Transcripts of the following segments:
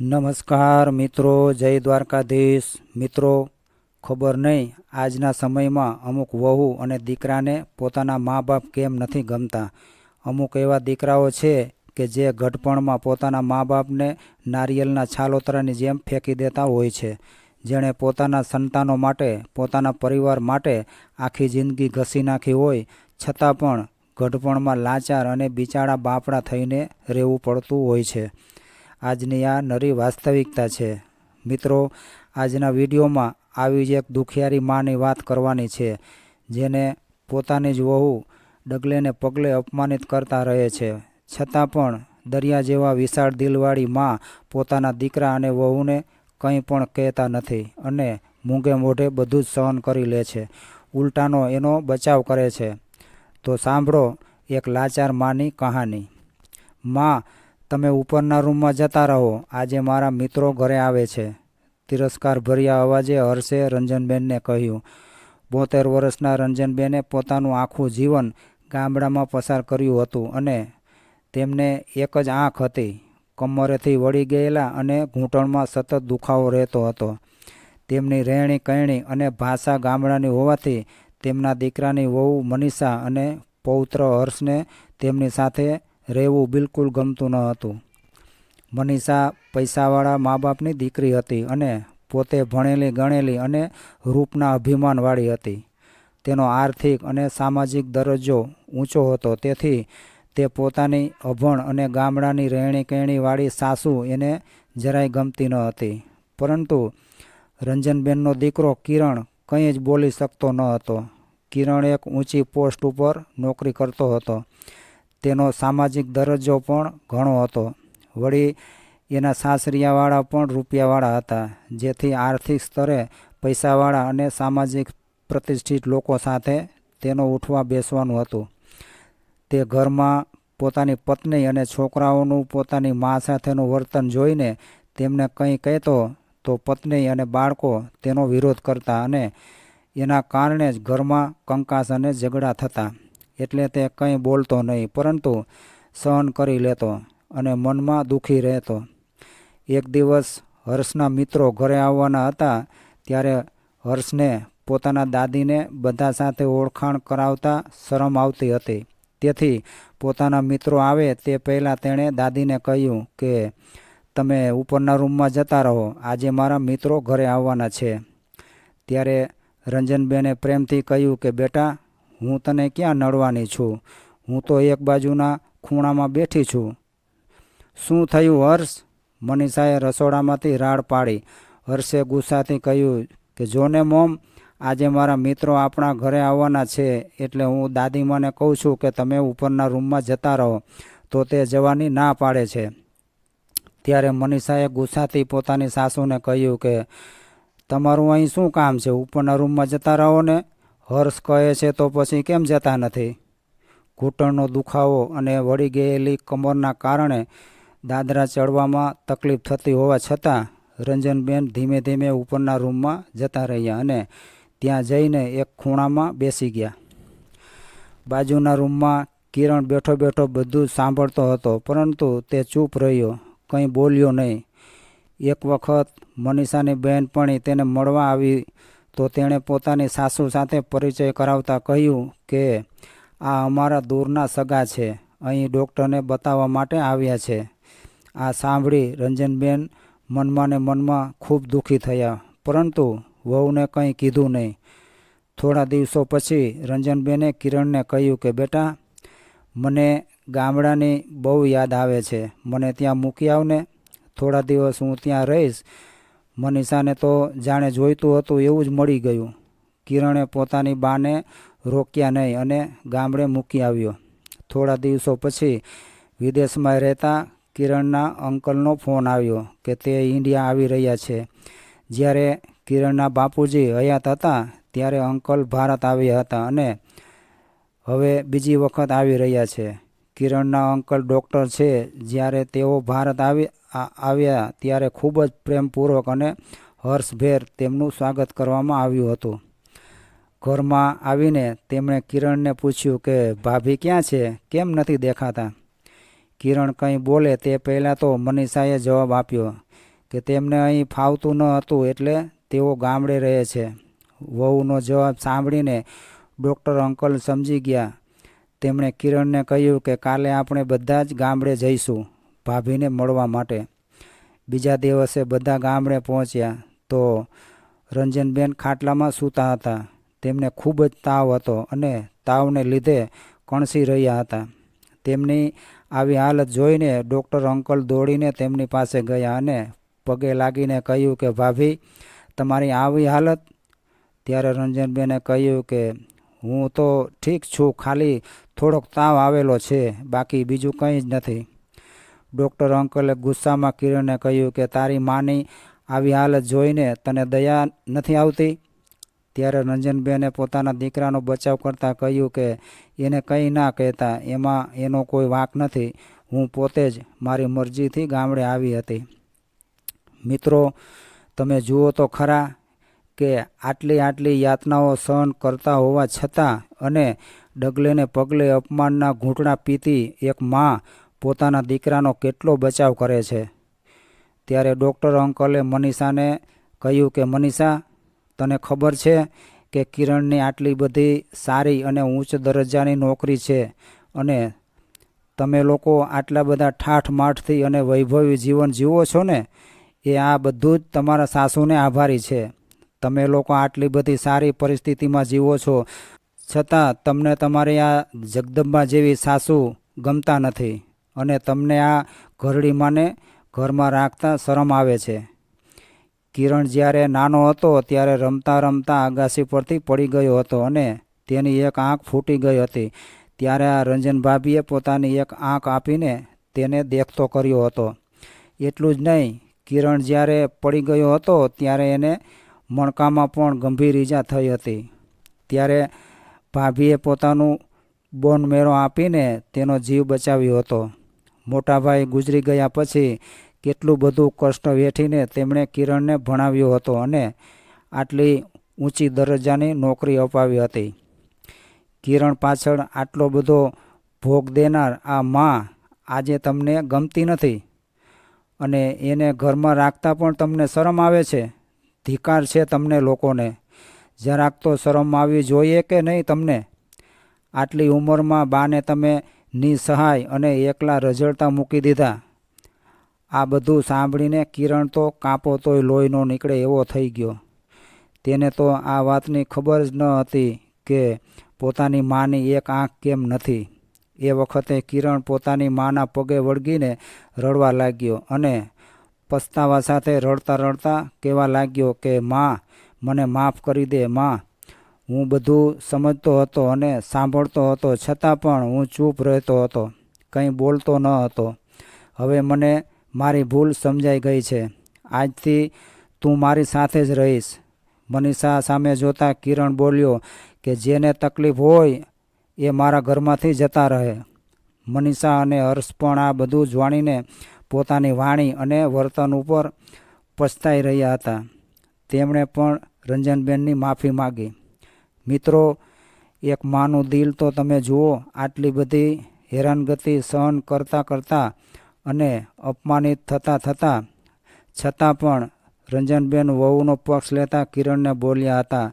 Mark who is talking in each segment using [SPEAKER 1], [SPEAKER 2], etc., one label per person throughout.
[SPEAKER 1] નમસ્કાર મિત્રો, જય દ્વારકાધીશ. મિત્રો, ખબર નહીં, આજના સમયમાં અમુક વહુ અને દીકરાને પોતાના મા બાપ કેમ નથી ગમતા? અમુક એવા દીકરાઓ છે કે જે ગઢપણમાં પોતાના મા બાપને નારિયેલના છાલોતરાની જેમ ફેંકી દેતા હોય છે. જેણે પોતાના સંતાનો માટે, પોતાના પરિવાર માટે આખી જિંદગી ઘસી નાખી હોય, છતાં પણ ગઢપણમાં લાચાર અને બિચારા બાપડા થઈને રહેવું પડતું હોય છે. આજની આ નરી વાસ્તવિકતા છે. મિત્રો, આજના વિડીયોમાં આવી જ એક દુખિયારી માની વાત કરવાની છે, જેને પોતાની જ વહુ ડગલે ને પગલે અપમાનિત કરતા રહે છે. છતાં પણ દરિયા જેવા વિશાળ દિલવાળી મા પોતાના દીકરા અને વહુને કંઈ પણ કહેતા નથી અને મૂંગે મોઢે બધું જ સહન કરી લે છે. ઉલટાનો એનો બચાવ કરે છે. તો સાંભળો એક લાચાર માની કહાની. માં તમે ઉપરના રૂમમાં જતા રહો. આજે મારા મિત્રો ઘરે આવે છે. તિરસ્કાર ભર્યા અવાજે હર્ષે રંજનબેનને કહ્યું, બોતેર વર્ષના રંજનબેને પોતાનું આખું જીવન ગામડામાં પસાર કર્યું હતું અને તેમને એક જ આંખ હતી. કમરેથી વળી ગયેલા અને ઘૂંટણમાં સતત દુખાવો રહેતો હતો. તેમની રહેણી કહેણી અને ભાષા ગામડાની હોવાથી તેમના દીકરાની વહુ મનીષા અને પૌત્ર હર્ષને તેમની સાથે રહેવું બિલકુલ ગમતું ન હતું. મનીષા પૈસાવાળા મા બાપની દીકરી હતી અને પોતે ભણેલી, ગણેલી અને રૂપના અભિમાનવાળી હતી. તેનો આર્થિક અને સામાજિક દરજ્જો ઊંચો હતો, તેથી તે પોતાની અભણ અને ગામડાની રહેણી કહેણીવાળી સાસુ એને જરાય ગમતી ન હતી. પરંતુ રંજનબેનનો દીકરો કિરણ કંઈ જ બોલી શકતો ન હતો. કિરણ એક ઊંચી પોસ્ટ ઉપર નોકરી કરતો હતો. તેનો સામાજિક દરજ્જો પણ ઘણો હતો. વળી એના સાસરિયાવાળા પણ રૂપિયાવાળા હતા, જેથી આર્થિક સ્તરે પૈસાવાળા અને સામાજિક પ્રતિષ્ઠિત લોકો સાથે તેનો ઉઠવા બેસવાનું હતું. તે ઘરમાં પોતાની પત્ની અને છોકરાઓનું પોતાની મા સાથેનું વર્તન જોઈને તેમને કંઈ કહેતો તો પત્ની અને બાળકો તેનો વિરોધ કરતા અને એના કારણે જ ઘરમાં કંકાસ અને ઝઘડા થતા. એટલે તે કંઈ બોલતો નહીં, પરંતુ સહન કરી લેતો અને મનમાં દુઃખી રહેતો. એક દિવસ હર્ષના મિત્રો ઘરે આવવાના હતા, ત્યારે હર્ષને પોતાના દાદીને બધા સાથે ઓળખાણ કરાવતા શરમ આવતી હતી. તેથી પોતાના મિત્રો આવે તે પહેલાં તેણે દાદીને કહ્યું કે, તમે ઉપરના રૂમમાં જતા રહો, આજે મારા મિત્રો ઘરે આવવાના છે. ત્યારે રંજનબેને પ્રેમથી કહ્યું કે, બેટા હું તને ક્યાં નડવાની છું? હું તો એક બાજુના ખૂણામાં બેઠી છું. શું થયું હર્ષ? મનીષાએ રસોડામાંથી રાડ પાડી. હર્ષે ગુસ્સાથી કહ્યું કે, જોને મોમ, આજે મારા મિત્રો આપણા ઘરે આવવાના છે, એટલે હું દાદીમાને કહું છું કે તમે ઉપરના રૂમમાં જતા રહો, તો તે જવાની ના પાડે છે. ત્યારે મનીષાએ ગુસ્સાથી પોતાની સાસુને કહ્યું કે, તમારું અહીં શું કામ છે? ઉપરના રૂમમાં જતા રહો ને? હર્ષ કહે છે, તો પછી કેમ જતા નથી? ઘૂંટણનો દુખાવો અને વળી ગયેલી કમરના કારણે દાદરા ચડવામાં તકલીફ થતી હોવા છતાં રંજનબેન ધીમે ધીમે ઉપરના રૂમમાં જતા રહ્યા અને ત્યાં જઈને એક ખૂણામાં બેસી ગયા. બાજુના રૂમમાં કિરણ બેઠો બેઠો બધું સાંભળતો હતો, પરંતુ તે ચૂપ રહ્યો, કંઈ બોલ્યો નહીં. એક વખત મનીષાની બહેનપણી તેને મળવા આવી તો તેણે પોતાની સાસુ સાથે પરિચય કરાવતા કહ્યું કે, આ અમારા દૂરના સગા છે. અહીં ડૉક્ટરને બતાવવા માટે આવ્યા છે. આ સાંભળી રંજનબેન મનમાં ને મનમાં ખૂબ દુઃખી થયા. પરંતુ વહુને કંઈ કીધું નહીં. થોડા દિવસો પછી રંજનબેને કિરણને કહ્યું કે, બેટા, મને ગામડાની બહુ યાદ આવે છે. મને ત્યાં મૂકી આવને. થોડા દિવસ હું ત્યાં રહીશ. મનીષાને તો જાણે જોઈતું હતું એવું જ મળી ગયું. કિરણે પોતાની બાને રોક્યા નહીં અને ગામડે મૂકી આવ્યો. થોડા દિવસો પછી વિદેશમાં રહેતા કિરણના અંકલનો ફોન આવ્યો કે તે ઇન્ડિયા આવી રહ્યા છે. જ્યારે કિરણના બાપુજી હયાત હતા ત્યારે અંકલ ભારત આવ્યા હતા અને હવે બીજી વખત આવી રહ્યા છે. કિરણના અંકલ ડૉક્ટર છે. જ્યારે તેઓ ભારત આવી આવ્યા ત્યારે ખૂબ જ પ્રેમપૂર્વક અને હર્ષભેર તેમનું સ્વાગત કરવામાં આવ્યું હતું. ઘરમાં આવીને તેમણે કિરણને પૂછ્યું કે, ભાભી ક્યાં છે? કેમ નથી દેખાતા? કિરણ કંઈ બોલે તે પહેલાં તો મનીષાએ જવાબ આપ્યો કે, તેમને અહીં ફાવતું ન હતું એટલે તેઓ ગામડે રહે છે. વહુનો જવાબ સાંભળીને ડૉક્ટર અંકલ સમજી ગયા તેમણે કિરણને કહ્યું કે કાલે આપણે બધા જ ગામડે જઈશું ભાભીને મળવા માટે. બીજા દિવસે બધા ગામડે પહોંચ્યા તો રંજનબેન ખાટલામાં સૂતા હતા. તેમને ખૂબ જ તાવ હતો અને તાવને લીધે કણસી રહ્યા હતા. તેમની આવી હાલત જોઈને ડૉક્ટર અંકલ દોડીને તેમની પાસે ગયા અને પગે લાગીને કહ્યું કે, ભાભી, તમારી આવી હાલત? ત્યારે રંજનબેને કહ્યું કે, હું તો ઠીક છું, ખાલી થોડોક તાવ આવેલો છે, બાકી બીજું કંઈ જ નથી. ડૉક્ટર અંકલે ગુસ્સામાં કિરણને કહ્યું કે, તારી માની આવી હાલત જોઈને તને દયા નથી આવતી? ત્યારે રંજનબેને પોતાના દીકરાનો બચાવ કરતાં કહ્યું કે, એને કંઈ ના કહેતા, એમાં એનો કોઈ વાંક નથી. હું પોતે જ મારી મરજીથી ગામડે આવી હતી. મિત્રો, તમે જુઓ તો ખરા કે આટલી આટલી યાતનાઓ સહન કરતા હોવા છતાં અને ડગલે ને પગલે અપમાનના ઘૂંટણા પીતી એક મા પોતાના દીકરાનો કેટલો બચાવ કરે છે. ત્યારે ડૉક્ટર અંકલે મનીષાને કહ્યું કે, મનીષા, તને ખબર છે કે કિરણની આટલી બધી સારી અને ઉચ્ચ દરજ્જાની નોકરી છે અને તમે લોકો આટલા બધા ઠાઠ માઠથી અને વૈભવી જીવન જીવો છો ને, એ આ બધું જ તમારા સાસુને આભારી છે. તમે લોકો આટલી બધી સારી પરિસ્થિતિમાં જીવો છો. છતાં તમને તમારી આ જગદંબા જેવી સાસુ ગમતા નથી અને તમને આ ઘરડીમાંને ઘરમાં રાખતા શરમ આવે છે. કિરણ જ્યારે નાનો હતો ત્યારે રમતા રમતા આગાસી પરથી પડી ગયો હતો અને તેની એક આંખ ફૂટી ગઈ હતી. ત્યારે આ રંજન ભાભીએ પોતાની એક આંખ આપીને તેને દેખતો કર્યો હતો. એટલું જ નહીં, કિરણ જ્યારે પડી ગયો હતો ત્યારે એને મણકામાં પણ ગંભીર ઈજા થઈ હતી. ત્યારે ભાભીએ પોતાનું બોન મેરો આપીને તેનો જીવ બચાવ્યો હતો. મોટાભાઈ ગુજરી ગયા પછી કેટલું બધું કષ્ટ વેઠીને તેમણે કિરણને ભણાવ્યો હતો અને આટલી ઊંચી દરજ્જાની નોકરી અપાવી હતી. કિરણ પાછળ આટલો બધો ભોગ દેનાર આ માં આજે તમને ગમતી નથી? અને એને ઘરમાં રાખતા પણ તમને શરમ આવે છે? ધિકાર છે તમને લોકોને? જરાક તો શરમ આવવી જોઈએ કે નહીં તમને? આટલી ઉંમરમાં બાને તમે નિસહાય અને એકલા રઝળતા મૂકી દીધા. આ બધું સાંભળીને કિરણ તો કાંપો તોય લોહીનો નીકળે એવો થઈ ગયો. તેને તો આ વાતની ખબર જ ન હતી કે પોતાની માની એક આંખ કેમ નથી. એ વખતે કિરણ પોતાની માના પગે વળગીને રડવા લાગ્યો અને પસ્તાવા સાથે રડતા રડતા કહેવા લાગ્યો કે, માં મને માફ કરી દે, માં. હું બધું સમજતો હતો અને સાંભળતો હતો, છતાં પણ હું ચૂપ રહેતો હતો. કંઈ બોલતો ન હતો. હવે મને મારી ભૂલ સમજાઈ ગઈ છે. આજથી તું મારી સાથે જ રહીશ. મનીષા સામે જોતા કિરણ બોલ્યો કે જેને તકલીફ હોય એ મારા ઘરમાંથી જતા રહે. મનીષા અને હર્ષ પણ આ બધું જાણીને પોતાની વાણી અને વર્તન ઉપર પછતાઈ રહ્યા હતા. તેમણે પણ રંજનબેનની માફી માગી. મિત્રો, એક માનું દિલ તો તમે જુઓ, આટલી બધી હેરાનગતિ સહન કરતાં કરતાં અને અપમાનિત થતાં થતાં, છતાં પણ રંજનબેન વહુનો પક્ષ લેતા કિરણને બોલ્યા હતા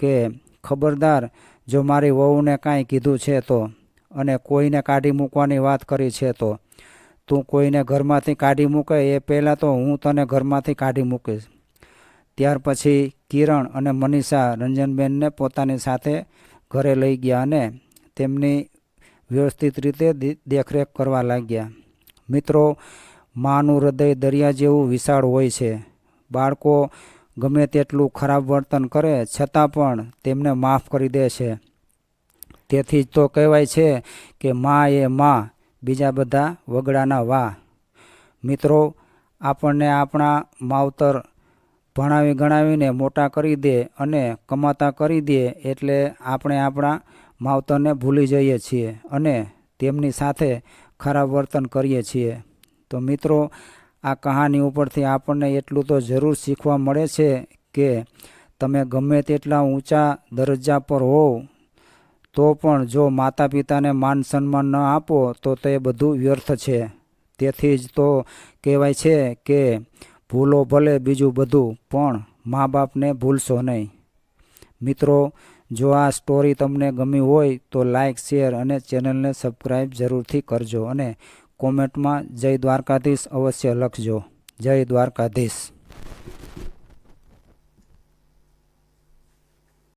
[SPEAKER 1] કે, ખબરદાર, જો મારી વહુને કાંઈ કીધું છે તો, અને કોઈને કાઢી મૂકવાની વાત કરી છે તો, તું કોઈને ઘરમાંથી કાઢી મૂકે એ પહેલાં તો હું તને ઘરમાંથી કાઢી મૂકીશ. ત્યાર પછી કિરણ અને મનીષા રંજનબેનને પોતાની સાથે ઘરે લઈ ગયા અને તેમની વ્યવસ્થિત રીતે દેખરેખ કરવા લાગ્યા. મિત્રો, માનું હૃદય દરિયા જેવું વિશાળ હોય છે. બાળકો ગમે તેટલું ખરાબ વર્તન કરે, છતાં પણ તેમને માફ કરી દે છે. તેથી જ તો કહેવાય છે કે મા એ મા, બીજા બધા વગડાના વા મિત્રો, આપણને આપણા માવતર ભણાવી ગણાવીને મોટા કરી દે અને કમાતા કરી દે એટલે આપણે આપણા માવતરને ભૂલી જઈએ છીએ અને તેમની સાથે ખરાબ વર્તન કરીએ છીએ. તો મિત્રો, આ કહાની ઉપરથી આપણને એટલું તો જરૂર શીખવા મળે છે કે તમે ગમે તેટલા ઊંચા દરજ્જા પર હોવ, તો પણ જો માતા પિતાને માન સન્માન ન આપો, તો તે બધું વ્યર્થ છે. તેથી જ તો કહેવાય છે કે ભૂલો ભલે બીજું બધું, પણ મા બાપને ભૂલશો નહીં. મિત્રો, જો આ સ્ટોરી તમને ગમી હોય તો લાઇક શેર અને ચેનલને સબસ્ક્રાઈબ જરૂરથી કરજો અને કોમેન્ટમાં જય દ્વારકાધીશ અવશ્ય લખજો. જય દ્વારકાધીશ.